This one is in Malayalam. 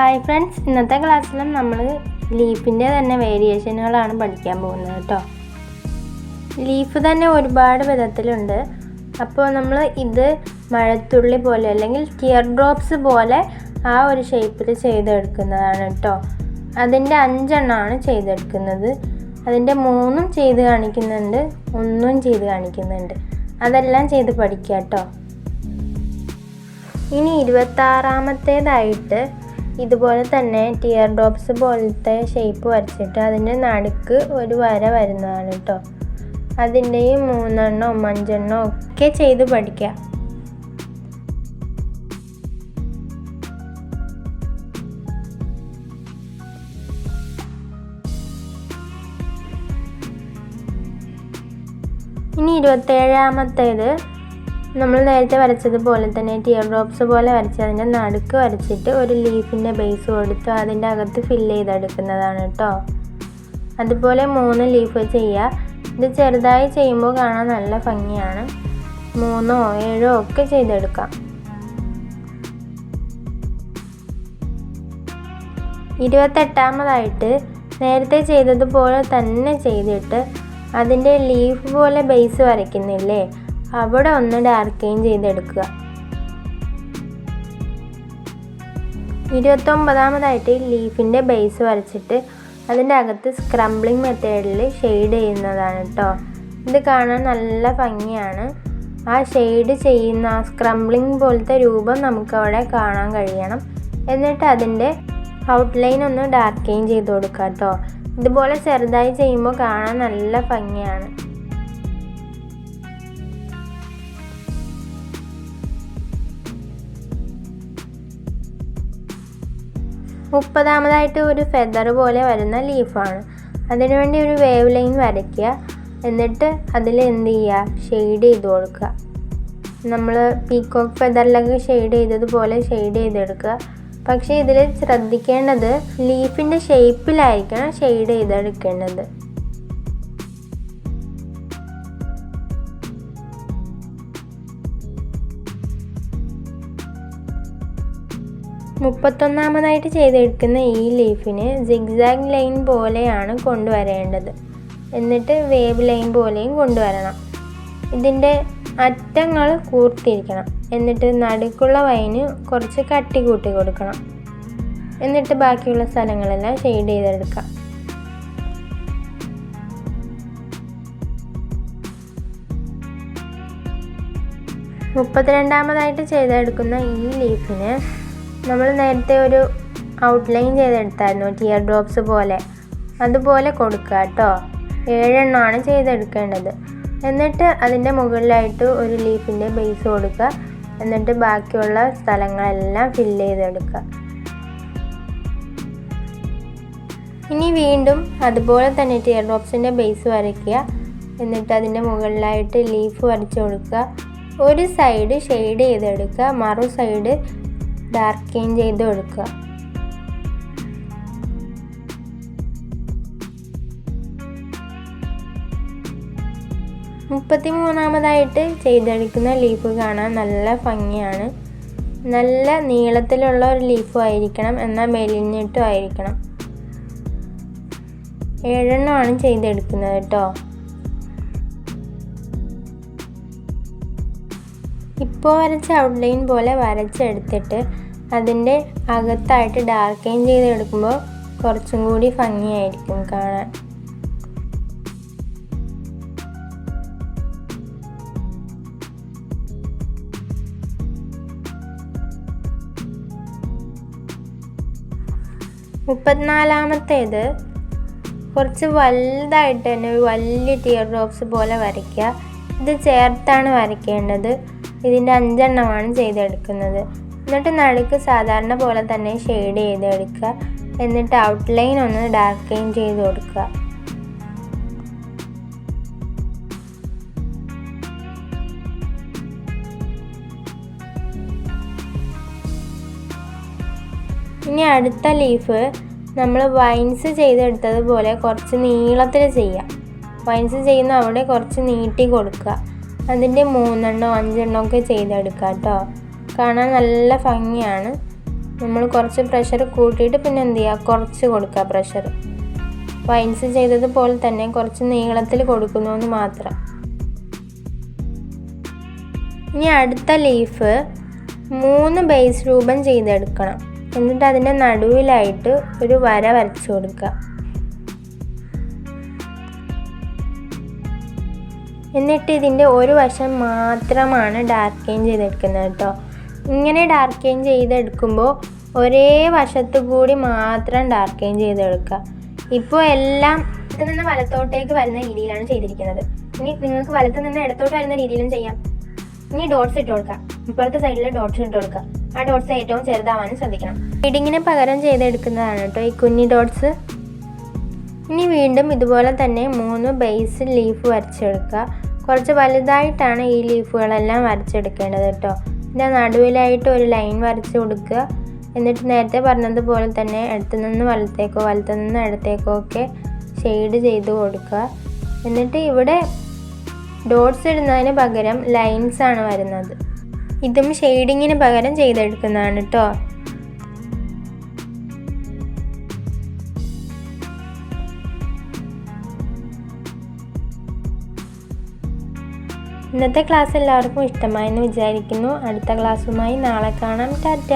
ഹായ് ഫ്രണ്ട്സ് ഇന്നത്തെ ക്ലാസ്സിലും നമ്മൾ ലീഫിന്റെ തന്നെ വേരിയേഷനുകളാണ് പഠിക്കാൻ പോകുന്നത് കേട്ടോ ലീഫ് തന്നെ ഒരുപാട് വിധത്തിലുണ്ട്. അപ്പോൾ നമ്മൾ ഇത് മഴത്തുള്ളി പോലെ അല്ലെങ്കിൽ ടിയർ ഡ്രോപ്സ് പോലെ ആ ഒരു ഷേപ്പിൽ ചെയ്തെടുക്കുന്നതാണ് കേട്ടോ അതിന്റെ അഞ്ചെണ്ണമാണ് ചെയ്തെടുക്കുന്നത്. അതിന്റെ മൂന്നും ചെയ്ത് കാണിക്കുന്നുണ്ട് ഒന്നും ചെയ്ത് കാണിക്കുന്നുണ്ട്. അതെല്ലാം ചെയ്ത് പഠിക്കാം കേട്ടോ ഇനി ഇരുപത്താറാമത്തേതായിട്ട് ഇതുപോലെ തന്നെ ടിയർ ഡ്രോപ്സ് പോലത്തെ ഷേപ്പ് വരച്ചിട്ട് അതിന്റെ നടുക്ക് ഒരു വര വരുന്നതാണ് കേട്ടോ അതിന്റെയും മൂന്നെണ്ണോ അഞ്ചെണ്ണോ ഒക്കെ ചെയ്ത് പഠിക്കാം. ഇനി ഇരുപത്തേഴാമത്തേത് നമ്മൾ നേരത്തെ വരച്ചതുപോലെ തന്നെ ടിയർ ഡ്രോപ്സ് പോലെ വരച്ച് അതിന്റെ നടുക്ക് വരച്ചിട്ട് ഒരു ലീഫിന്റെ ബേസ് കൊടുത്ത് അതിന്റെ അകത്ത് ഫില്ല് ചെയ്തെടുക്കുന്നതാണ് കേട്ടോ അതുപോലെ മൂന്ന് ലീഫ് ചെയ്യുക. ഇത് ചെറുതായി ചെയ്യുമ്പോൾ കാണാൻ നല്ല ഭംഗിയാണ്. മൂന്നോ ഏഴോ ഒക്കെ ചെയ്തെടുക്കാം. ഇരുപത്തെട്ടാമതായിട്ട് നേരത്തെ ചെയ്തതുപോലെ തന്നെ ചെയ്തിട്ട് അതിന്റെ ലീഫ് പോലെ ബേസ് വരയ്ക്കുന്നില്ലേ? അവിടെ ഒന്ന് ഡാർക്കെയിൻ ചെയ്തെടുക്കുക. ഇരുപത്തൊമ്പതാമതായിട്ട് ലീഫിന്റെ ബേസ് വരച്ചിട്ട് അതിന്റെ അകത്ത് സ്ക്രംബ്ലിംഗ് മെത്തേഡിൽ ഷെയ്ഡ് ചെയ്യുന്നതാണ് കേട്ടോ ഇത് കാണാൻ നല്ല ഭംഗിയാണ്. ആ ഷെയ്ഡ് ചെയ്യുന്ന സ്ക്രംബ്ലിംഗ് പോലത്തെ രൂപം നമുക്കവിടെ കാണാൻ കഴിയണം. എന്നിട്ട് അതിന്റെ ഔട്ട്ലൈൻ ഒന്ന് ഡാർക്കെയിൻ ചെയ്ത് കൊടുക്കാം കേട്ടോ ഇതുപോലെ ചെറുതായി ചെയ്യുമ്പോൾ കാണാൻ നല്ല ഭംഗിയാണ്. മുപ്പതാമതായിട്ട് ഒരു ഫെദർ പോലെ വരുന്ന ലീഫാണ് അതിനുവേണ്ടി ഒരു വേവ് ലൈൻ വരയ്ക്കുക. എന്നിട്ട് അതിൽ എന്ത് ചെയ്യുക? ഷെയ്ഡ് ചെയ്ത് കൊടുക്കുക. നമ്മൾ പീക്കോക്ക് ഫെദറിലൊക്കെ ഷെയ്ഡ് ചെയ്തതുപോലെ ഷെയ്ഡ് ചെയ്തെടുക്കുക. പക്ഷേ ഇതിൽ ശ്രദ്ധിക്കേണ്ടത് ലീഫിന്റെ ഷേപ്പിലായിരിക്കണം ഷെയ്ഡ് ചെയ്തെടുക്കേണ്ടത്. മുപ്പത്തൊന്നാമതായിട്ട് ചെയ്തെടുക്കുന്ന ഈ ലീഫിന് സിഗ്സാഗ് ലൈൻ പോലെയാണ് കൊണ്ടുവരേണ്ടത്. എന്നിട്ട് വേവ് ലൈൻ പോലെയും കൊണ്ടുവരണം. ഇതിന്റെ അറ്റങ്ങൾ കൂർത്തിരിക്കണം. എന്നിട്ട് നടുക്കുള്ള വൈന് കുറച്ച് കട്ടി കൂട്ടി കൊടുക്കണം. എന്നിട്ട് ബാക്കിയുള്ള സ്ഥലങ്ങളെല്ലാം ഷെയ്ഡ് ചെയ്തെടുക്കാം. മുപ്പത്തിരണ്ടാമതായിട്ട് ചെയ്തെടുക്കുന്ന ഈ ലീഫിന് നമ്മൾ നേരത്തെ ഒരു ഔട്ട്ലൈൻ ചെയ്തെടുത്തായിരുന്നു ടിയർ ഡ്രോപ്സ് പോലെ. അതുപോലെ കൊടുക്കുക കേട്ടോ. ഏഴെണ്ണമാണ് ചെയ്തെടുക്കേണ്ടത്. എന്നിട്ട് അതിന്റെ മുകളിലായിട്ട് ഒരു ലീഫിന്റെ ബേസ് കൊടുക്കുക. എന്നിട്ട് ബാക്കിയുള്ള സ്ഥലങ്ങളെല്ലാം ഫില്ല് ചെയ്തെടുക്കുക. ഇനി വീണ്ടും അതുപോലെ തന്നെ ടിയർ ഡ്രോപ്സിന്റെ ബേസ് വരയ്ക്കുക. എന്നിട്ട് അതിന്റെ മുകളിലായിട്ട് ലീഫ് വരച്ചു കൊടുക്കുക. ഒരു സൈഡ് ഷെയ്ഡ് ചെയ്തെടുക്കുക. മറു സൈഡ് ഡാർക്കെയിൻ ചെയ്ത് കൊടുക്കുക. മുപ്പത്തി മൂന്നാമതായിട്ട് ചെയ്തെടുക്കുന്ന ലീഫ് കാണാൻ നല്ല ഭംഗിയാണ്. നല്ല നീളത്തിലുള്ള ഒരു ലീഫും ആയിരിക്കണം എന്നാൽ മെലിഞ്ഞിട്ടും ആയിരിക്കണം. ഏഴെണ്ണമാണ് ചെയ്തെടുക്കുന്നത് കേട്ടോ. ഇപ്പോൾ വരച്ച ഔട്ട്ലൈൻ പോലെ വരച്ചെടുത്തിട്ട് അതിന്റെ അകത്തായിട്ട് ഡാർക്കെയിൻ ചെയ്തെടുക്കുമ്പോൾ കുറച്ചും കൂടി ഭംഗിയായിരിക്കും കാണാൻ. മുപ്പത്തിനാലാമത്തേത് കുറച്ച് വലുതായിട്ട് തന്നെ ഒരു വലിയ ടിയർ ഡ്രോപ്സ് പോലെ വരയ്ക്കുക. ഇത് ചേർത്താണ് വരയ്ക്കേണ്ടത്. ഇതിന്റെ അഞ്ചെണ്ണമാണ് ചെയ്തെടുക്കുന്നത്. എന്നിട്ട് നടുക്ക് സാധാരണ പോലെ തന്നെ ഷെയ്ഡ് ചെയ്തെടുക്കുക. എന്നിട്ട് ഔട്ട്ലൈൻ ഒന്ന് ഡാർക്കെയിൻ ചെയ്ത് കൊടുക്കുക. ഇനി അടുത്ത ലീഫ് നമ്മൾ വൈൻസ് ചെയ്തെടുത്തതുപോലെ കുറച്ച് നീളത്തിൽ ചെയ്യാം. വൈൻസ് ചെയ്യുന്ന അവിടെ കുറച്ച് നീട്ടി കൊടുക്കുക. അതിന്റെ മൂന്നെണ്ണോ അഞ്ചെണ്ണോ ഒക്കെ ചെയ്തെടുക്കുക കേട്ടോ കാണാൻ നല്ല ഭംഗിയാണ്. നമ്മൾ കുറച്ച് പ്രഷർ കൂട്ടിയിട്ട് പിന്നെ എന്ത് ചെയ്യുക കുറച്ച് കൊടുക്കുക പ്രഷർ വൈൻസ് ചെയ്തതുപോലെ തന്നെ കുറച്ച് നീളത്തിൽ കൊടുക്കുന്നു എന്ന് മാത്രം. ഇനി അടുത്ത ലീഫ് മൂന്ന് ബേസ് രൂപം ചെയ്തെടുക്കണം. എന്നിട്ട് അതിന്റെ നടുവിലായിട്ട് ഒരു വര വരച്ചു കൊടുക്കുക. എന്നിട്ട് ഇതിന്റെ ഒരു വശം മാത്രമാണ് ഡാർക്കെയിൻ ചെയ്തെടുക്കുന്നത് കേട്ടോ. ഇങ്ങനെ ഡാർക്കെയിൻ ചെയ്തെടുക്കുമ്പോൾ ഒരേ വശത്ത് കൂടി മാത്രം ഡാർക്കെയിൻ ചെയ്തെടുക്കുക. ഇപ്പോൾ എല്ലാം നിന്ന് വലത്തോട്ടേക്ക് വരുന്ന രീതിയിലാണ് ചെയ്തിരിക്കുന്നത്. ഇനി നിങ്ങൾക്ക് വലത്ത് നിന്ന് ഇടത്തോട്ട് വരുന്ന രീതിയിലും ചെയ്യാം. ഇനി ഡോട്ട്സ് ഇട്ട് കൊടുക്കാം ഇപ്പുറത്തെ സൈഡിൽ ഡോട്ട്സ് ഇട്ട് കൊടുക്കുക. ആ ഡോട്ട്സ് ഏറ്റവും ചെറുതാവാനും ശ്രദ്ധിക്കണം. ഷെയ്ഡിങ്ങിന് പകരം ചെയ്തെടുക്കുന്നതാണ് കേട്ടോ ഈ കുഞ്ഞി ഡോട്ട്സ് ഇനി വീണ്ടും ഇതുപോലെ തന്നെ മൂന്ന് ബേസ് ലീഫ് വരച്ചെടുക്കുക. കുറച്ച് വലുതായിട്ടാണ് ഈ ലീഫുകളെല്ലാം വരച്ചെടുക്കേണ്ടത് കേട്ടോ. ഇതിന്റെ നടുവിലായിട്ട് ഒരു ലൈൻ വരച്ച് കൊടുക്കുക. എന്നിട്ട് നേരത്തെ പറഞ്ഞതുപോലെ തന്നെ ഇടത്തു നിന്ന് വലത്തേക്കോ വലത്തു നിന്ന് ഇടത്തേക്കോ ഒക്കെ ഷെയ്ഡ് ചെയ്ത് കൊടുക്കുക. എന്നിട്ട് ഇവിടെ ഡോട്ട്സ് ഇടുന്നതിന് പകരം ലൈൻസ് ആണ് വരുന്നത്. ഇതും ഷെയ്ഡിങ്ങിന് പകരം ചെയ്തെടുക്കുന്നതാണ് കേട്ടോ. ഇന്നത്തെ ക്ലാസ് എല്ലാവർക്കും ഇഷ്ടമായെന്ന് വിചാരിക്കുന്നു. അടുത്ത ക്ലാസ്സുമായി നാളെ കാണാം. ടാറ്റ.